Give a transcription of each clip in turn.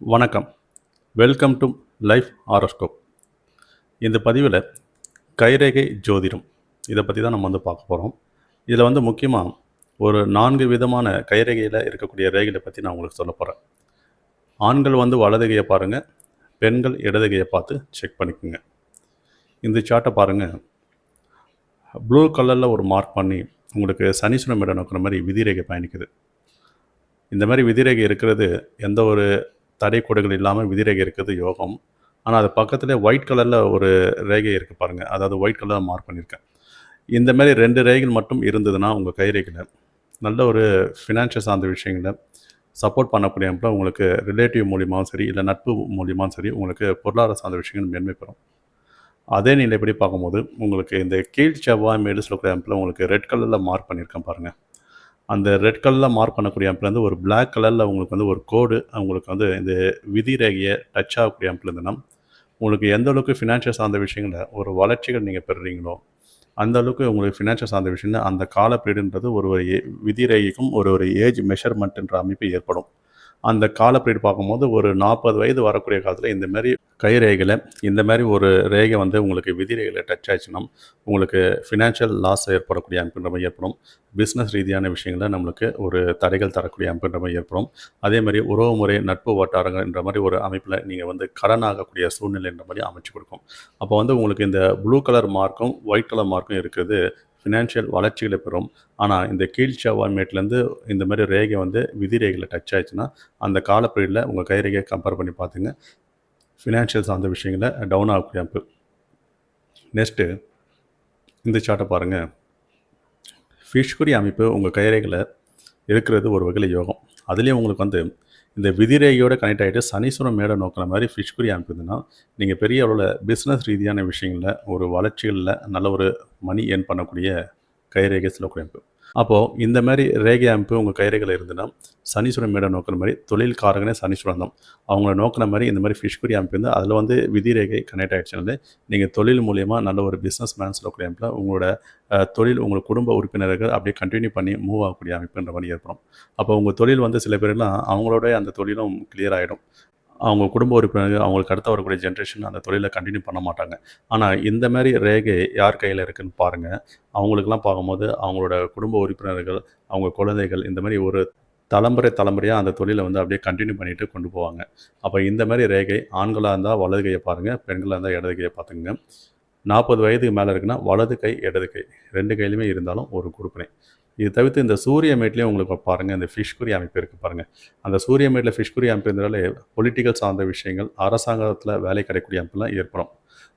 வணக்கம். Welcome to life horoscope இந்த பதிவில் கைரேகை ஜோதிடம் இதை பற்றி தான் நம்ம வந்து பார்க்க போகிறோம் இதில் வந்து முக்கியமாக ஒரு நான்கு விதமான கைரேகையில் இருக்கக்கூடிய ரேகைகளை பற்றி நான் உங்களுக்கு சொல்ல போகிறேன் ஆண்கள் வந்து வலதுகையை பாருங்கள் பெண்கள் இடதுகையை பார்த்து செக் பண்ணிக்கோங்க. இந்த சார்ட்டை பாருங்கள் ப்ளூ கலரில் ஒரு மார்க் பண்ணி உங்களுக்கு சனீஸ்வரம் இடம் நோக்கிற மாதிரி விதிரேகை பயணிக்குது. இந்த மாதிரி விதிரேகை இருக்கிறது எந்த ஒரு தடை கோடுகள் இல்லாமல் விதிரேகை இருக்கிறது யோகம். ஆனால் அது பக்கத்துலேயே ஒயிட் கலரில் ஒரு ரேகை இருக்குது பாருங்கள் அதாவது ஒயிட் கலரில் மார்க் பண்ணியிருக்கேன் இந்த மாதிரி ரெண்டு ரேகைகள் மட்டும் இருந்ததுன்னா உங்கள் கைரேகையில் நல்ல ஒரு ஃபினான்ஷியல் சார்ந்த விஷயங்களை சப்போர்ட் பண்ணக்கூடிய அமைப்பில் உங்களுக்கு ரிலேட்டிவ் மூலியமாகவும் சரி இல்லை நட்பு மூலியமாகவும் சரி உங்களுக்கு பொருளாதார சார்ந்த விஷயங்கள் மேன்மை பெறும். அதே நிலைப்படி பார்க்கும்போது உங்களுக்கு இந்த கீழ் செவ்வாய் மேடு சொல்லக்கூடிய அமைப்பில் உங்களுக்கு ரெட் கலரில் மார்க் பண்ணியிருக்கேன் பாருங்கள் அந்த ரெட் கலரில் மார்க் பண்ணக்கூடிய அமைப்பில் வந்து ஒரு பிளாக் கலரில் உங்களுக்கு வந்து ஒரு கோடு உங்களுக்கு வந்து இந்த விதி ரேகையை டச் ஆகக்கூடிய அமைப்பில் உங்களுக்கு எந்த அளவுக்கு ஃபினான்ஷியல் சார்ந்த விஷயங்களில் ஒரு வளர்ச்சிகள் நீங்கள் பெறுறீங்களோ அந்த அளவுக்கு உங்களுக்கு ஃபினான்ஷியல் சார்ந்த விஷயம்னா அந்த கால பீரியடுன்றது ஒரு ஒரு ஏ- விதி ரேகைக்கும் ஒரு ஒரு ஏஜ் மெஷர்மெண்ட்ன்ற அமைப்பு ஏற்படும். அந்த கால பீரியட் பார்க்கும்போது ஒரு நாற்பது வயது வரக்கூடிய காலத்தில் இந்த மாதிரி கை ரேகையில் இந்த மாதிரி ஒரு ரேகை வந்து உங்களுக்கு விதி ரேகையில் டச் ஆச்சுன்னா உங்களுக்கு ஃபினான்ஷியல் லாஸ் ஏற்படக்கூடிய அமைப்புன்ற மாதிரி ஏற்படும். பிஸ்னஸ் ரீதியான விஷயங்களில் நம்மளுக்கு ஒரு தடைகள் தரக்கூடிய அமைப்புன்ற மாதிரி ஏற்படும். அதே மாதிரி உறவு முறை நட்பு வட்டாரங்கள்ன்ற மாதிரி ஒரு அமைப்பில் நீங்கள் வந்து கடன் ஆகக்கூடிய சூழ்நிலைன்ற மாதிரி அமைச்சு கொடுக்கும். அப்போ வந்து உங்களுக்கு இந்த ப்ளூ கலர் மார்க்கும் ஒயிட் கலர் மார்க்கும் இருக்கிறது ஃபினான்ஷியல் வளர்ச்சிகளை பெறும். ஆனால் இந்த கீழ் செவ்வாய் மேட்லேருந்து இந்த மாதிரி ரேகை வந்து விதி ரேகையில் டச் ஆயிடுச்சுன்னா அந்த கால பீரியடில் உங்கள் கை ரேகையை கம்பேர் பண்ணி பார்த்துங்க. ஃபினான்ஷியல் சார்ந்த விஷயங்களை டவுன் ஆகக்கூடிய அமைப்பு. நெக்ஸ்ட்டு இந்த சார்ட்டை பாருங்கள் ஃபிஷ்குரி அமைப்பு உங்கள் கைரேகையில் இருக்கிறது ஒரு வகையில் யோகம். அதுலேயும் உங்களுக்கு வந்து இந்த விதிரேகையோட கனெக்ட் ஆகிட்டு சனீஸ்வரம் மேடை நோக்கிற மாதிரி ஃபிஷ்குரி அமைப்புதுன்னா நீங்கள் பெரிய அளவில் பிஸ்னஸ் ரீதியான விஷயங்களில் ஒரு வளர்ச்சிகளில் நல்ல ஒரு மணி ஏர்ன் பண்ணக்கூடிய கைரேகை சில குறைப்பு அப்போது இந்த மாதிரி ரேகை அமைப்பு உங்கள் கைரேகையில் இருந்துன்னா சனீஸ்வரன் மேடம் நோக்கிற மாதிரி தொழில் சனீஸ்வரன் தான். அவங்கள நோக்கிற மாதிரி இந்த மாதிரி ஃபிஷ்குரி அமைப்பு வந்து அதில் வந்து விதி ரேகை கனெக்ட் ஆகிடுச்சுனாலே நீங்கள் தொழில் மூலியமாக நல்ல ஒரு பிஸ்னஸ் மேன்ஸ் சொல்லக்கூடிய அமைப்பில் உங்களோட தொழில் உங்கள் குடும்ப உறுப்பினர்கள் அப்படியே கண்டினியூ பண்ணி மூவ் ஆகக்கூடிய அமைப்புன்ற மாதிரி ஏற்படும். அப்போ உங்கள் தொழில் வந்து சில பேர்லாம் அவங்களோட அந்த தொழிலும் கிளியர் ஆகிடும் அவங்க குடும்ப உறுப்பினர்கள் அவங்களுக்கு அடுத்த வரக்கூடிய ஜென்ரேஷன் அந்த தொழிலை கண்டினியூ பண்ண மாட்டாங்க. ஆனால் இந்த மாதிரி ரேகை யார் கையில் இருக்குன்னு பாருங்கள் அவங்களுக்கெல்லாம் பார்க்கும்போது அவங்களோட குடும்ப உறுப்பினர்கள் அவங்க குழந்தைகள் இந்த மாதிரி ஒரு தலைமுறை தலைமுறையாக அந்த தொழிலை வந்து அப்படியே கண்டினியூ பண்ணிட்டு கொண்டு போவாங்க. அப்போ இந்த மாதிரி ரேகை ஆண்களாக இருந்தால் வலது கையை பாருங்கள் பெண்களாக இருந்தால் இடது கையை பார்த்துங்க நாற்பது வயதுக்கு மேலே இருக்குன்னா வலது கை இடது கை. ரெண்டு கையிலுமே இருந்தாலும் ஒரு குறுப்பினை. இது தவிர்த்து இந்த சூரிய மேட்லேயும் உங்களுக்கு பாருங்கள் இந்த ஃபிஷ்குரி அமைப்பு இருக்குது பாருங்கள் அந்த சூரிய மேட்டில் ஃபிஷ்குரி அமைப்பு இருந்தாலே பொலிட்டிக்கல் சார்ந்த விஷயங்கள் அரசாங்கத்தில் வேலை கிடைக்கக்கூடிய அமைப்புலாம் ஏற்படும்.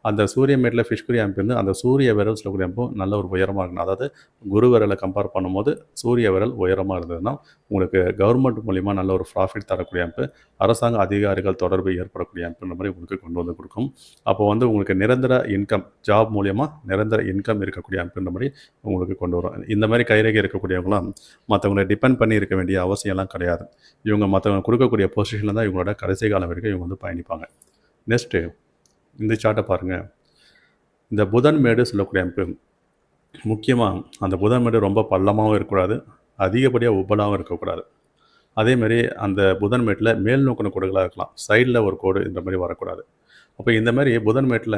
அந்த சூரிய மேட்டில் ஃபிஷ்குரி அமைப்பு வந்து அந்த சூரிய விரல் சொல்லக்கூடிய அமைப்பு நல்ல ஒரு உயரமாக இருக்கணும். அதாவது குரு விரலை கம்பேர் பண்ணும்போது சூரிய விரல் உயரமாக இருந்ததுன்னா உங்களுக்கு கவர்மெண்ட் மூலிமா நல்ல ஒரு ப்ராஃபிட் தரக்கூடிய அமைப்பு அரசாங்க அதிகாரிகள் தொடர்பு ஏற்படக்கூடிய அமைப்புன்ற மாதிரி உங்களுக்கு கொண்டு வந்து கொடுக்கும். அப்போ வந்து உங்களுக்கு நிரந்தர இன்கம் ஜாப் மூலியமாக நிரந்தர இன்கம் இருக்கக்கூடிய அமைப்புன்ற மாதிரி உங்களுக்கு கொண்டு வரும். இந்த மாதிரி கைரேகை இருக்கக்கூடியவங்களாம் மற்றவங்களை டிபெண்ட் பண்ணி இருக்க வேண்டிய அவசியம்லாம் கிடையாது. இவங்க மற்றவங்க கொடுக்கக்கூடிய பொசிஷனில் தான் இவங்களோட கடைசி காலம் வரைக்கும் இவங்க வந்து பயணிப்பாங்க. நெக்ஸ்ட்டு இந்த சார்ட்டை பாருங்கள் இந்த புதன் மேடு சொல்லக்கூடிய அமைப்பு. முக்கியமாக அந்த புதன் மேடு ரொம்ப பள்ளமாகவும் இருக்கக்கூடாது. அதிகப்படியாக உப்பலாகவும் இருக்கக்கூடாது. அதேமாரி அந்த புதன் மேட்டில் மேல் நோக்கின கோடுகளாக இருக்கலாம். சைடில் ஒரு கோடு இந்த மாதிரி வரக்கூடாது. அப்போ இந்த மாதிரி புதன் மேட்டில்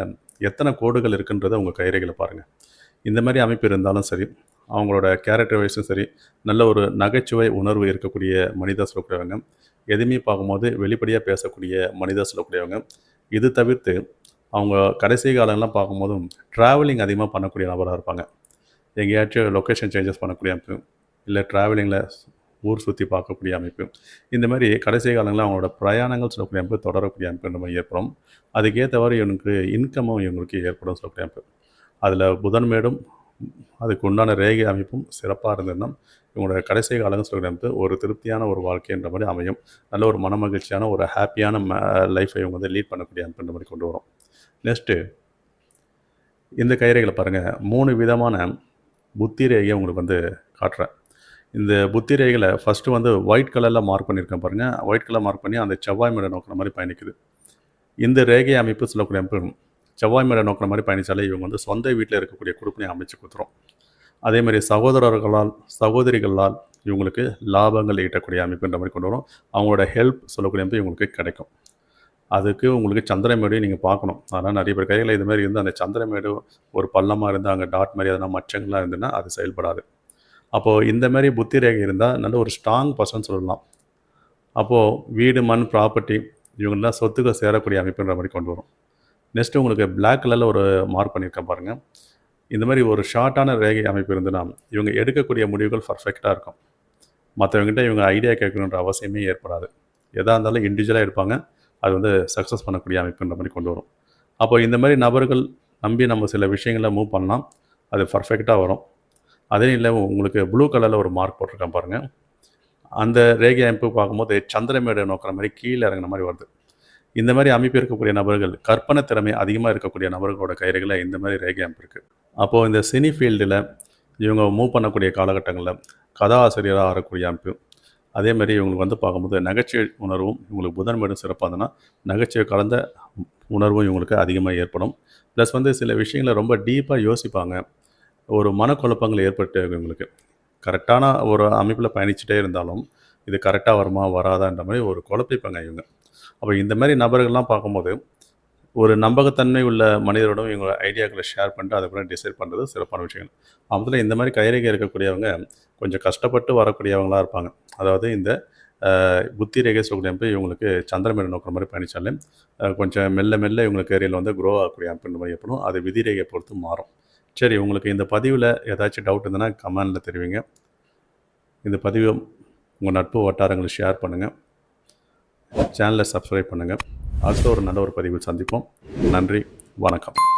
எத்தனை கோடுகள் இருக்குன்றதை உங்கள் கைரேகையில் பாருங்கள் இந்த மாதிரி அமைப்பு இருந்தாலும் சரி அவங்களோட கேரக்டர் வைஸும் சரி நல்ல ஒரு நகைச்சுவை உணர்வு இருக்கக்கூடிய மனிதர் சொல்லக்கூடியவங்க எதுவுமே பார்க்கும்போது வெளிப்படையாக பேசக்கூடிய மனிதர் சொல்லக்கூடியவங்க இது தவிர்த்து அவங்க கடைசி காலம்லாம் பார்க்கும்போதும் ட்ராவலிங் அதிகமாக பண்ணக்கூடிய நபராக இருப்பாங்க. எங்கேயாச்சும் லொக்கேஷன் சேஞ்சஸ் பண்ணக்கூடிய அமைப்பு இல்லை ட்ராவலிங்கில் ஊர் சுற்றி பார்க்கக்கூடிய அமைப்பு. இந்த மாதிரி கடைசி காலங்களில் அவங்களோட பிரயாணங்கள் சொல்லக்கூடிய அமைப்பு தொடரக்கூடிய அமைப்பு நம்ம ஏற்படும். அதுக்கேற்றவாறு இவனுக்கு இன்கமும் இவங்களுக்கு ஏற்படும் சொல்லக்கூடிய அமைப்பு. அதில் புதன்மேடும் அதுக்கு உண்டான ரேகை அமைப்பும் சிறப்பாக இருந்ததுன்னா இவங்களோட கடைசி காலங்கள் சொல்லக்கூடிய அமைப்பு ஒரு திருப்தியான ஒரு வாழ்க்கைன்ற மாதிரி அமையும். நல்ல ஒரு மனமகிழ்ச்சியான ஒரு ஹாப்பியான லைஃப்பை இவங்க வந்து லீட் பண்ணக்கூடிய அமைப்புன்ற மாதிரி கொண்டு வரும். நெக்ஸ்ட்டு இந்த கயிறைகளை பாருங்கள் மூணு விதமான புத்தி ரேகையை உங்களுக்கு வந்து காட்டுறேன். இந்த புத்தி ரேகைகளை ஃபஸ்ட்டு வந்து ஒயிட் கலரில் மார்க் பண்ணியிருக்கேன் பாருங்கள் ஒயிட் கலர் மார்க் பண்ணி அந்த செவ்வாய் மேடை நோக்கிற மாதிரி பயணிக்குது. இந்த ரேகை அமைப்பு சொல்லக்கூடிய அமைப்பு செவ்வாய் மேடை நோக்கிற மாதிரி பயணித்தாலே இவங்க வந்து சொந்த வீட்டில் இருக்கக்கூடிய குடுப்பினை அமைச்சு கொடுத்துரும். அதே மாதிரி சகோதரர்களால் சகோதரிகளால் இவங்களுக்கு லாபங்கள் ஈட்டக்கூடிய அமைப்புன்ற மாதிரி கொண்டு வரும். அவங்களோட ஹெல்ப் சொல்லக்கூடிய அமைப்பு இவங்களுக்கு கிடைக்கும். அதுக்கு உங்களுக்கு சந்திரமேடையும் நீங்கள் பார்க்கணும். அதனால் நிறைய பேர் கையில் இது மாதிரி இருந்து அந்த சந்திரமேடு ஒரு பள்ளமாக இருந்து அங்கே டாட் மாதிரி எதனா மச்சங்கள்லாம் இருந்துன்னா அது செயல்படாது. அப்போது இந்த மாதிரி புத்தி ரேகை இருந்தால் நல்ல ஒரு ஸ்ட்ராங் பர்சன் சொல்லலாம். அப்போது வீடு மண் ப்ராப்பர்ட்டி இவங்கெல்லாம் சொத்துக்கள் சேரக்கூடிய அமைப்புன்ற மாதிரி கொண்டு வரும். நெக்ஸ்ட்டு உங்களுக்கு பிளாக் கலரில் ஒரு மார்க் பண்ணியிருக்கேன் பாருங்கள் இந்த மாதிரி ஒரு ஷார்ட்டான ரேகை அமைப்பு இருந்துன்னா இவங்க எடுக்கக்கூடிய முடிவுகள் பர்ஃபெக்டாக இருக்கும். மற்றவங்ககிட்ட இவங்க ஐடியா கேட்கணுன்ற அவசியமே ஏற்படாது. எதாக இருந்தாலும் இண்டிவிஜுவலாக எடுப்பாங்க. அது வந்து சக்ஸஸ் பண்ணக்கூடிய அமைப்புன்ற மாதிரி கொண்டு வரும். அப்போ இந்த மாதிரி நபர்கள் நம்பி நம்ம சில விஷயங்களை மூவ் பண்ணலாம். அது பர்ஃபெக்டாக வரும். அதே இல்லை உங்களுக்கு ப்ளூ கலரில் ஒரு மார்க் போட்டிருக்கேன் பாருங்கள் அந்த ரேகை அமைப்பு பார்க்கும்போது சந்திரமேடு நோக்கிற மாதிரி கீழே இறங்குன மாதிரி வருது. இந்த மாதிரி அமைப்பு இருக்கக்கூடிய நபர்கள் கற்பனை திறமை அதிகமாக இருக்கக்கூடிய நபர்களோட கைரேகையில் இந்த மாதிரி ரேகை அமைப்பு இருக்குது அப்போது இந்த சினி ஃபீல்டில் இவங்க மூவ் பண்ணக்கூடிய காலகட்டங்களில் கதாசிரியராக ஆகக்கூடிய அமைப்பு அதே மாதிரி இவங்களுக்கு வந்து பார்க்கும்போது நகைச்சுவை உணர்வும் இவங்களுக்கு புதன் மேடும் சிறப்பாக இருந்ததுன்னா நகைச்சுவை கலந்த உணர்வும் இவங்களுக்கு அதிகமாக ஏற்படும். ப்ளஸ் வந்து சில விஷயங்களை ரொம்ப டீப்பாக யோசிப்பாங்க. ஒரு மனக்குழப்பங்கள் ஏற்பட்டு இவங்களுக்கு. கரெக்டான ஒரு அமைப்பில் பயணிச்சுட்டே இருந்தாலும் இது கரெக்டாக வருமா வராதான்ற மாதிரி ஒரு குழப்பிப்பாங்க இவங்க. அப்போ இந்த மாதிரி நபர்கள்லாம் பார்க்கும்போது ஒரு நம்பகத்தன்மை உள்ள மனிதரோடும் இவங்க ஐடியாக்களை ஷேர் பண்ணிட்டு அதுக்கப்புறம் டிசைட் பண்ணுறது சிறப்பான விஷயங்கள். அதில் இந்த மாதிரி கைரேகை இருக்கக்கூடியவங்க கொஞ்சம் கஷ்டப்பட்டு வரக்கூடியவங்களாக இருப்பாங்க. அதாவது இந்த புத்தி ரேகை சொல்லக்கூடிய அமைப்பு இவங்களுக்கு சந்திரமேடு நோக்கிற மாதிரி பயணித்தாலே கொஞ்சம் மெல்ல மெல்ல இவங்களுக்கு ஏரியில் வந்து க்ரோ ஆகக்கூடிய அப்படின்ற மாதிரி ஏற்படும். அது விதி ரேகை பொறுத்து மாறும். சரி உங்களுக்கு இந்த பதிவில் ஏதாச்சும் டவுட் இருந்ததுன்னா கமெண்டில் தெரிவிங்க. இந்த பதிவு உங்கள் நட்பு வட்டாரங்களை ஷேர் பண்ணுங்கள் சேனலை சப்ஸ்கிரைப் பண்ணுங்கள் அடுத்த ஒரு நல்ல ஒரு பதிவில் சந்திப்போம். நன்றி வணக்கம்.